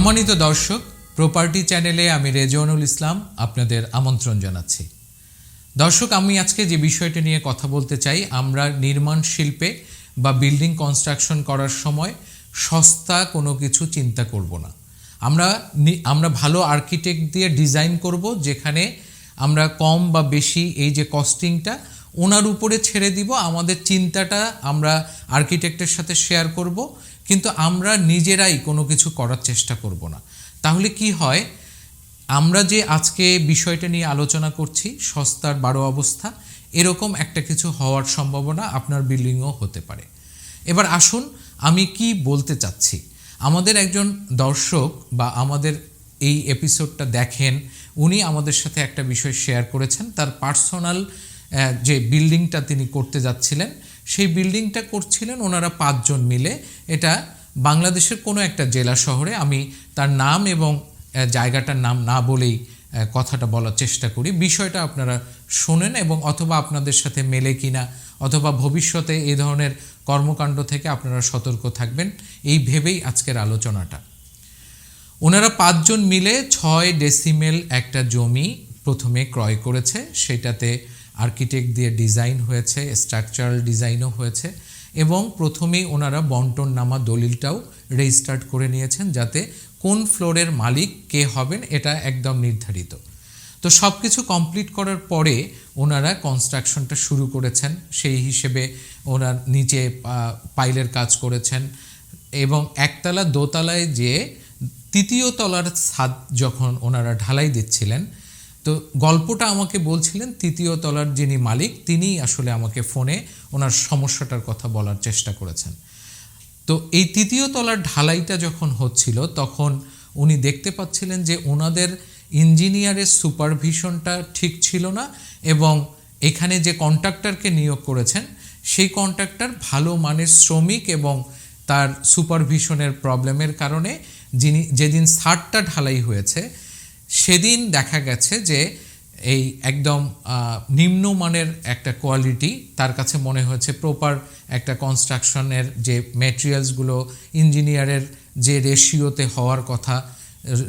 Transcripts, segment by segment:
সম্মানিত দর্শক প্রপার্টি চ্যানেলে আমি রেজওয়ানুল ইসলাম আপনাদের আমন্ত্রণ জানাচ্ছি। দর্শক, আমি আজকে যে বিষয়টি নিয়ে কথা বলতে চাই, আমরা নির্মাণ শিল্পে বা বিল্ডিং কনস্ট্রাকশন করার সময় সস্তা কোনো কিছু চিন্তা করব না। আমরা আমরা ভালো আর্কিটেক্ট দিয়ে ডিজাইন করব, যেখানে আমরা কম বা বেশি এই যে কস্টিংটা ওনার উপরে ছেড়ে দিব। আমাদের চিন্তাটা আমরা আর্কিটেক্টের সাথে শেয়ার করব। কিন্তু আমরা নিজেরাই কোনো কিছু করার চেষ্টা করব না। তাহলে কি হয়? আমরা যে আজকে বিষয়টা নিয়ে আলোচনা করছি, সস্তার বারো অবস্থা, এরকম একটা কিছু হওয়ার সম্ভাবনা আপনার বিল্ডিংও হতে পারে। এবার আসুন আমি কি বলতে চাচ্ছি। আমাদের একজন দর্শক বা আমাদের এই এপিসোডটা দেখেন, উনি আমাদের সাথে একটা বিষয় শেয়ার করেছেন। তার পার্সোনাল যে বিল্ডিংটা তিনি করতে যাচ্ছিলেন সেই বিল্ডিংটা করছিলেন ওনারা পাঁচজন মিলে। এটা বাংলাদেশের কোনো একটা জেলা শহরে। আমি তার নাম এবং জায়গাটার নাম না বলেই কথাটা বলার চেষ্টা করি। বিষয়টা আপনারা শোনেন এবং অথবা আপনাদের সাথে মেলে কিনা, অথবা ভবিষ্যতে এই ধরনের কর্মকাণ্ড থেকে আপনারা সতর্ক থাকবেন, এই ভেবেই আজকের আলোচনাটা। ওনারা পাঁচজন মিলে ছয় ডেসিমেল একটা জমি প্রথমে ক্রয় করেছে। সেটাতে আর্কিটেক্ট দিয়ে ডিজাইন হয়েছে স্ট্রাকচারাল ডিজাইনও হয়েছে, এবং প্রথমেই ওনারা বন্টন নামা দলিলটাও রেজিস্টার্ট করে নিয়েছেন যাতে কোন ফ্লোরের মালিক কে হবেন এটা একদম নির্ধারিত। তো সব কিছু কমপ্লিট করার পরে ওনারা কনস্ট্রাকশনটা শুরু করেছেন, সেই হিসেবে ওনার নিচে পাইলের কাজ করেছেন, এবং একতলা দোতলায় যে তৃতীয় তলার ছাদ যখন ওনারা ঢালাই দিচ্ছিলেন তো গল্পটা আমাকে বলছিলেন তৃতীয় তলার যিনি মালিক, তিনিই আসলে আমাকে ফোনে ওনার সমস্যাটার কথা বলার চেষ্টা করেছেন। তো এই তৃতীয় তলার ঢালাইটা যখন হচ্ছিল, তখন উনি দেখতে পাচ্ছিলেন যে ওনাদের ইঞ্জিনিয়ারের সুপারভিশনটা ঠিক ছিল না এবং এখানে যে কন্ট্রাক্টরকে নিয়োগ করেছেন, সেই কন্ট্রাক্টর ভালো মানের শ্রমিক এবং তার সুপারভিশনের প্রবলেমের কারণে যিনি, যেদিন সারটা ঢালাই হয়েছে সেদিন দেখা গেছে যে এই একদম নিম্নমানের একটা কোয়ালিটি, তার কাছে মনে হয়েছে প্রপার একটা কনস্ট্রাকশনের যে ম্যাটেরিয়ালসগুলো ইঞ্জিনিয়ারের যে রেশিওতে হওয়ার কথা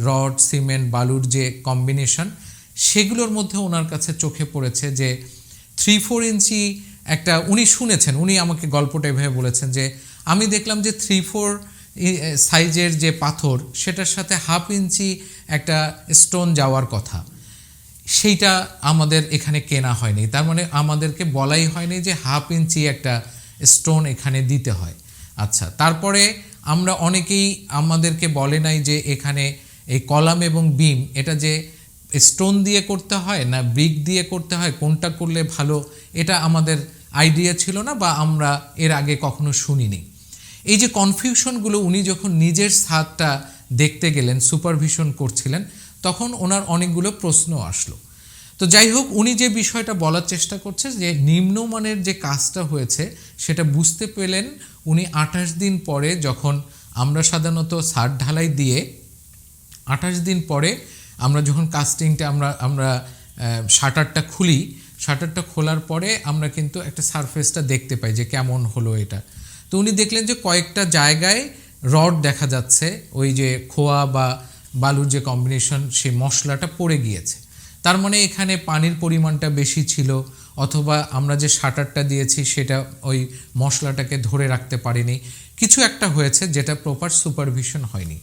রড সিমেন্ট বালুর যে কম্বিনেশন সেগুলোর মধ্যে ওনার কাছে চোখে পড়েছে যে থ্রি ফোর ইঞ্চি একটা, উনি শুনেছেন, উনি আমাকে গল্পটা এভাবে বলেছেন যে, আমি দেখলাম যে থ্রি ফোর সাইজের যে পাথর, সেটার সাথে হাফ ইঞ্চি একটা স্টোন যাওয়ার কথা। সেইটা আমাদের এখানে কেনা হয়নি। তার মানে আমাদেরকে বলাই হয়নি যে হাফ ইঞ্চি একটা স্টোন এখানে দিতে হয়। আচ্ছা তারপরে আমরা অনেকেই আমাদেরকে বলে নাই যে এখানে এই কলাম এবং বিম, এটা যে স্টোন দিয়ে করতে হয় না ব্রিক দিয়ে করতে হয়, কোনটা করলে ভালো, এটা আমাদের আইডিয়া ছিল না বা আমরা এর আগে কখনো শুনিনি। এই যে কনফিউশনগুলো উনি যখন নিজের সাদটা দেখতে গেলেন সুপারভিশন করছিলেন, তখন ওনার অনেকগুলো প্রশ্ন আসলো। তো যাই হোক, উনি যে বিষয়টা বলার চেষ্টা করছে যে নিম্নমানের যে কাজটা হয়েছে, সেটা বুঝতে পেলেন উনি আঠাশ দিন পরে যখন আমরা সাধারণত সার ঢালাই দিয়ে আঠাশ দিন পরে আমরা যখন কাস্টিংটা আমরা আমরা শাটারটা খুলি, শাটারটা খোলার পরে আমরা কিন্তু একটা সারফেসটা দেখতে পাই যে কেমন হলো এটা। তো উনি দেখলেন যে কয়েকটা জায়গায় রড দেখা যাচ্ছে, ওই যে খোয়া বা বালুর যে কম্বিনেশন সেই মশলাটা পড়ে গিয়েছে। তার মানে এখানে পানির পরিমাণটা বেশি ছিল, অথবা আমরা যে শাটারটা দিয়েছি সেটা ওই মশলাটাকে ধরে রাখতে পারিনি। কিছু একটা হয়েছে যেটা প্রপার সুপারভিশন হয়নি।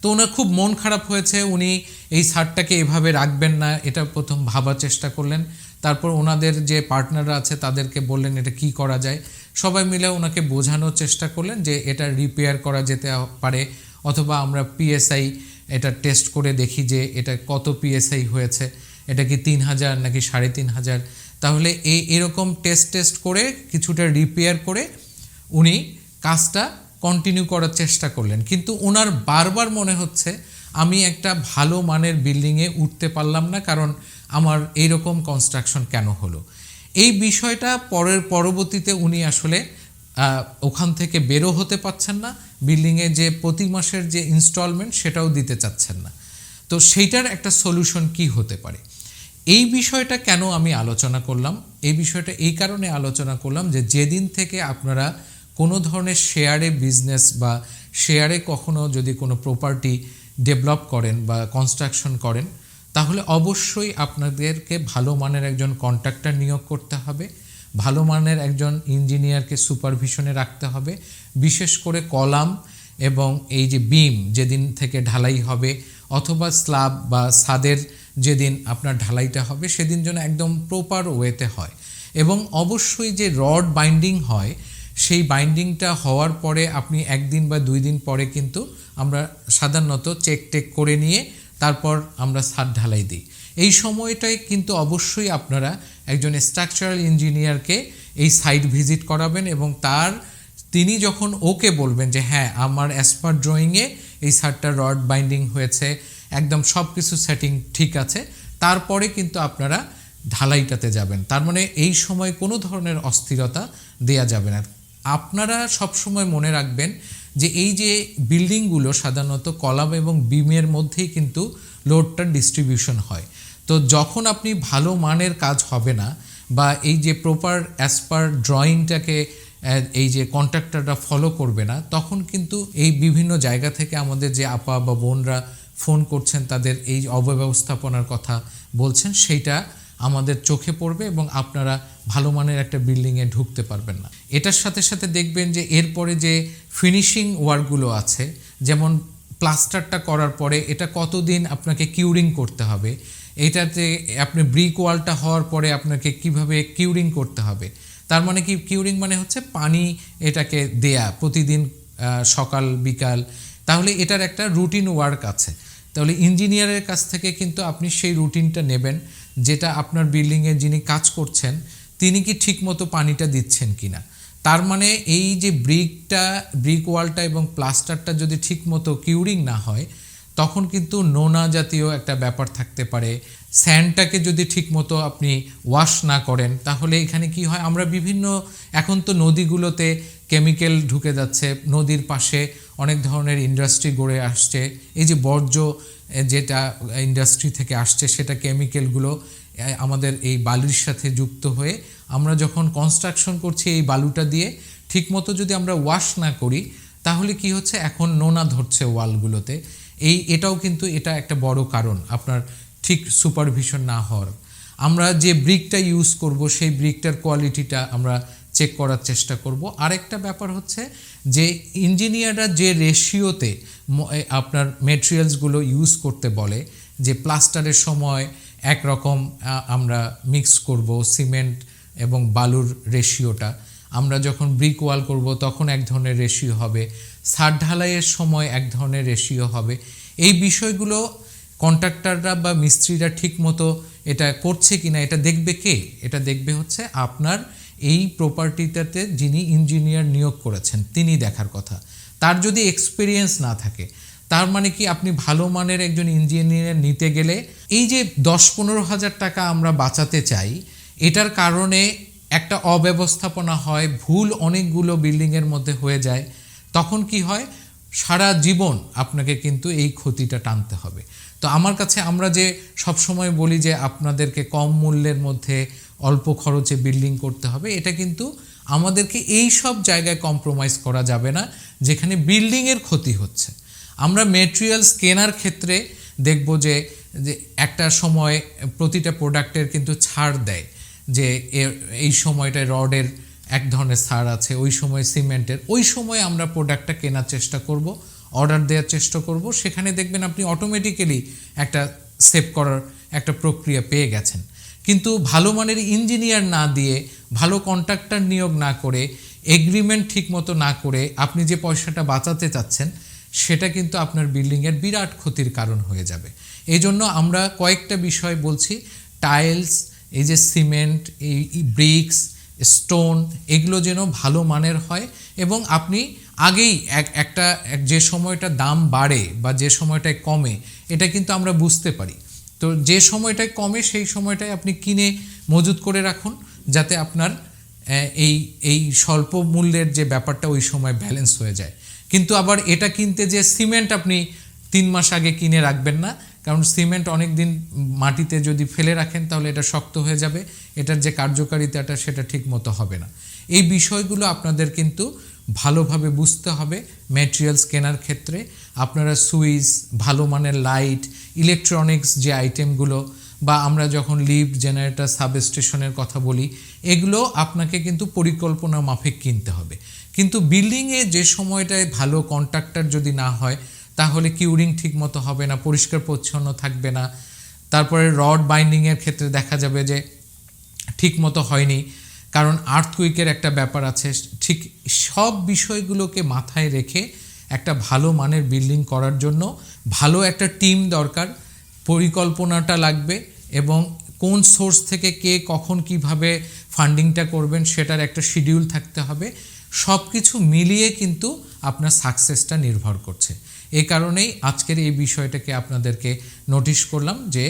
তো ওনার খুব মন খারাপ হয়েছে, উনি এই সারটাকে এভাবে রাখবেন না, এটা প্রথম ভাবার চেষ্টা করলেন। তারপর ওনাদের যে পার্টনাররা আছে তাদেরকে বললেন, এটা কি করা যায়? সবাই মিলে ওনাকে বোঝানোর চেষ্টা করলেন যে এটা রিপেয়ার করা যেতে পারে অথবা আমরা পিএসআই এটা টেস্ট করে দেখি যে এটা কত পিএসআই হয়েছে। এটা কি তিন হাজার নাকি সাড়ে তিন হাজার? তাহলে এই এরকম টেস্ট টেস্ট করে কিছুটা রিপেয়ার করে উনি কাজটা কন্টিনিউ করার চেষ্টা করলেন। কিন্তু ওনার বারবার মনে হচ্ছে আমি একটা ভালো মানের বিল্ডিংয়ে উঠতে পারলাম না, কারণ আমার এইরকম কনস্ট্রাকশন কেন হলো? এই বিষয়টা পরের পরবর্তীতে উনি আসলে ওখান থেকে বেরো হতে পারছেন না, বিল্ডিংয়ে যে প্রতি মাসের যে ইনস্টলমেন্ট সেটাও দিতে চাচ্ছেন না। তো সেইটার একটা সলিউশন কি হতে পারে? এই বিষয়টা কেন আমি আলোচনা করলাম? এই বিষয়টা এই কারণে আলোচনা করলাম যে যেদিন থেকে আপনারা কোনো ধরনের শেয়ারে বিজনেস বা শেয়ারে কখনো যদি কোনো প্রপার্টি ডেভেলপ করেন বা কনস্ট্রাকশন করেন তাহলে অবশ্যই আপনাদেরকে ভালো মানের একজন কন্ট্রাক্টর নিয়োগ করতে হবে, ভালো মানের একজন ইঞ্জিনিয়ারকে সুপারভিশনে রাখতে হবে, বিশেষ করে কলাম এবং এই যে বিম যেদিন থেকে ঢালাই হবে অথবা স্ল্যাব বা ছাদের যেদিন আপনার ঢালাইটা হবে সেদিন যেন একদম প্রপার ওয়েতে হয়। এবং অবশ্যই যে রড বাইন্ডিং হয়, সেই বাইন্ডিংটা হওয়ার পরে আপনি একদিন বা দুই দিন পরে কিন্তু আমরা সাধারণত চেক টেক করে নিয়ে তারপর আমরা ছাদ ঢালাই দিই। এই সময়টায় কিন্তু অবশ্যই আপনারা একজন স্ট্রাকচারাল ইঞ্জিনিয়ারকে এই সাইট ভিজিট করাবেন এবং তার, তিনি যখন ওকে বলবেন যে হ্যাঁ আমার অ্যাজ পার ড্রয়িংয়ে এই সারটা রড বাইন্ডিং হয়েছে, একদম সব কিছু সেটিং ঠিক আছে, তারপরে কিন্তু আপনারা ঢালাইটাতে যাবেন। তার মানে এই সময় কোনো ধরনের অস্থিরতা দেয়া যাবে না। আপনারা সবসময় মনে রাখবেন যে এই যে বিল্ডিংগুলো সাধারণত কলাম এবং বিমের মধ্যেই কিন্তু লোডটার ডিস্ট্রিবিউশন হয়। তো যখন আপনি ভালো মানের কাজ হবে না বা এই যে প্রপার অ্যাজ পার ড্রয়িংটাকে এই যে কন্ট্রাক্টররা ফলো করবে না, তখন কিন্তু এই বিভিন্ন জায়গা থেকে আমাদের যে আপা বা বোনরা ফোন করছেন, তাদের এই অব্যবস্থাপনার কথা বলছেন, সেইটা আমাদের চোখে পড়বে এবং আপনারা ভালো মানের একটা বিল্ডিংয়ে ঢুকতে পারবেন না। এটার সাথে সাথে দেখবেন যে এরপরে যে ফিনিশিং ওয়ার্কগুলো আছে, যেমন প্লাস্টারটা করার পরে এটা কতদিন আপনাকে কিউরিং করতে হবে, এটাতে আপনি ব্রিক ওয়ালটা হওয়ার পরে আপনাকে কীভাবে কিউরিং করতে হবে, তার মানে কি কিউরিং মানে হচ্ছে পানি এটাকে দেয়া প্রতিদিন সকাল, বিকাল, তাহলে এটার একটা রুটিন ওয়ার্ক আছে। তাহলে ইঞ্জিনিয়ারের কাছ থেকে কিন্তু আপনি সেই রুটিনটা নেবেন। যেটা আপনার বিল্ডিংয়ে যিনি কাজ করছেন, তিনি কি ঠিকমতো পানিটা দিচ্ছেন কিনা? তার মানে এই যে ব্রিকটা ব্রিক ওয়ালটা এবং প্লাস্টারটা যদি ঠিকমতো কিউরিং না হয়, তখন কিন্তু নোনা জাতীয় একটা ব্যাপার থাকতে পারে। স্যান্ডটাকে যদি ঠিকমতো আপনি ওয়াশ না করেন, তাহলে এখানে কি হয়? আমরা বিভিন্ন, এখন তো নদীগুলোতে কেমিক্যাল ঢুকে যাচ্ছে, নদীর পাশে অনেক ধরনের ইন্ডাস্ট্রি গড়ে আসছে। এই যে বর্জ্য যেটা ইন্ডাস্ট্রি থেকে আসছে, সেটা কেমিক্যালগুলো আমাদের এই বালির সাথে যুক্ত হয়ে আমরা যখন কনস্ট্রাকশন করছি এই বালুটা দিয়ে, ঠিকমতো যদি আমরা ওয়াশ না করি, তাহলে কি হচ্ছে? এখন নোনা ধরছে ওয়ালগুলোতে এই, এটাও কিন্তু এটা একটা বড় কারণ, আপনার ঠিক সুপারভিশন না হওয়ার। আমরা যে ব্রিকটা ইউজ করব, সেই ব্রিকটার কোয়ালিটিটা আমরা চেক করার চেষ্টা করব। আরেকটা ব্যাপার হচ্ছে যে ইঞ্জিনিয়াররা যে রেশিওতে আপনার মেটেরিয়ালসগুলো ইউজ করতে বলে, যে প্লাস্টারের সময় একরকম আমরা মিক্স করব সিমেন্ট এবং বালুর রেশিওটা আমরা যখন ব্রিক ওয়াল করব তখন এক ধরনের রেশিও হবে ছাদ ঢালাইয়ের সময় এক ধরনের রেশিও হবে। এই বিষয়গুলো কন্ট্রাক্টররা বা মিস্ত্রিরা ঠিক মতো এটা করছে কিনা, এটা দেখবে কে? এটা দেখবে হচ্ছে আপনার এই প্রপার্টিটাতে যিনি ইঞ্জিনিয়ার নিয়োগ করেছেন তিনি দেখার কথা। তার যদি এক্সপিরিয়েন্স না থাকে, তার মানে কি আপনি ভালো মানের একজন ইঞ্জিনিয়ার নিতে গেলে এই যে দশ পনেরো হাজার টাকা আমরা বাঁচাতে চাই, এটার কারণে একটা অব্যবস্থাপনা হয়, ভুল অনেকগুলো বিল্ডিংয়ের মধ্যে হয়ে যায়, তখন কি হয়? সারা জীবন আপনাকে কিন্তু এই ক্ষতিটা টানতে হবে। তো আমার কাছে আমরা যে সব সময় বলি যে আপনাদেরকে কম মূল্যের মধ্যে অল্প খরচে বিল্ডিং করতে হবে। এটা কিন্তু আমাদেরকে এই সব জায়গায় কম্প্রোমাইজ করা যাবে না, যেখানে বিল্ডিংয়ের ক্ষতি হচ্ছে। আমরা মেটেরিয়ালস কেনার ক্ষেত্রে দেখব যে একটা সময় প্রতিটা প্রোডাক্টের কিন্তু ছাড় দেয়, যে এই সময়টায় রডের এক ধরনের ছাড় আছে, ওই সময় সিমেন্টের ওই সময় আমরা প্রোডাক্টটা কেনার চেষ্টা করব অর্ডার দেওয়ার চেষ্টা করব। সেখানে দেখবেন আপনি অটোমেটিক্যালি একটা সেভ করার একটা প্রক্রিয়া পেয়ে গেছেন। কিন্তু ভালো মানের ইঞ্জিনিয়ার না দিয়ে ভালো কন্ট্রাক্টর নিয়োগ না করে এগ্রিমেন্ট ঠিকমতো না করে আপনি যে পয়সাটা বাঁচাতে চাচ্ছেন, সেটা কিন্তু আপনার বিল্ডিংয়ের বিরাট ক্ষতির কারণ হয়ে যাবে। এই জন্য আমরা কয়েকটা বিষয় বলছি। টাইলস এই যে সিমেন্ট এই ব্রিক্স স্টোন এগুলো যেন ভালো মানের হয় এবং আপনি আগেই এক, একটা যে সময়টা দাম বাড়ে বা যে সময়টায় কমে, এটা কিন্তু আমরা বুঝতে পারি। তো যে সময়টায় কমে, সেই সময়টায় আপনি কিনে মজুত করে রাখুন যাতে আপনার এই এই স্বল্প মূল্যের যে ব্যাপারটা ওই সময় ব্যালেন্স হয়ে যায়। কিন্তু আবার এটা কিনতে যে সিমেন্ট আপনি তিন মাস আগে কিনে রাখবেন না, কারণ সিমেন্ট অনেক দিন মাটিতে যদি ফেলে রাখেন তাহলে এটা শক্ত হয়ে যাবে, এটার যে কার্যকারিতাটা সেটা ঠিক মতো হবে না। এই বিষয়গুলো আপনাদের কিন্তু ভালোভাবে বুঝতে হবে ম্যাটেরিয়ালস কেনার ক্ষেত্রে। আপনারা সুইচ, ভালো মানের লাইট ইলেকট্রনিক্স যে আইটেমগুলো বা আমরা যখন লিফট জেনারেটর সাবস্টেশনের কথা বলি, এগুলো আপনাকে কিন্তু পরিকল্পনা মাফিক কিনতে হবে। কিন্তু বিল্ডিংয়ে যে সময়টায় ভালো কন্ট্রাক্টর যদি না হয়, তাহলে কিউরিং ঠিক মতো হবে না, পরিষ্কার পরিচ্ছন্ন থাকবে না। তারপরে রড বাইন্ডিংয়ের ক্ষেত্রে দেখা যাবে যে ঠিক মতো হয়নি। কারণ আর্থকুইকের একটা ব্যাপার আছে, ঠিক সব বিষয়গুলোকে মাথায় রেখে একটা ভালো মানের বিল্ডিং করার জন্য ভালো একটা টিম দরকার, পরিকল্পনাটা লাগবে এবং কোন সোর্স থেকে কে কখন কীভাবে ফান্ডিংটা করবেন সেটার একটা শিডিউল থাকতে হবে। সব কিছু মিলিয়ে কিন্তু আপনার সাকসেসটা নির্ভর করছে। এ কারণেই আজকের এই বিষয়টাকে আপনাদেরকে নোটিশ করলাম যে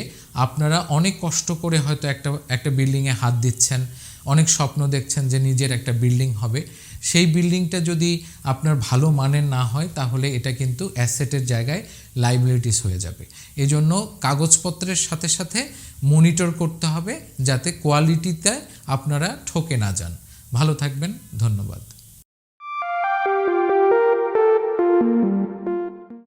আপনারা অনেক কষ্ট করে হয়তো একটা একটা বিল্ডিংয়ে হাত দিচ্ছেন, অনেক স্বপ্ন দেখছেন যে নিজের একটা বিল্ডিং হবে। সেই বিল্ডিংটা যদি আপনার ভালো মানের না হয়, তাহলে এটা কিন্তু অ্যাসেটের জায়গায় লাইবিলিটিস হয়ে যাবে। এজন্য কাগজপত্রের সাথে সাথে মনিটর করতে হবে যাতে কোয়ালিটিতে আপনারা ঠকে না যান। ভালো থাকবেন, ধন্যবাদ।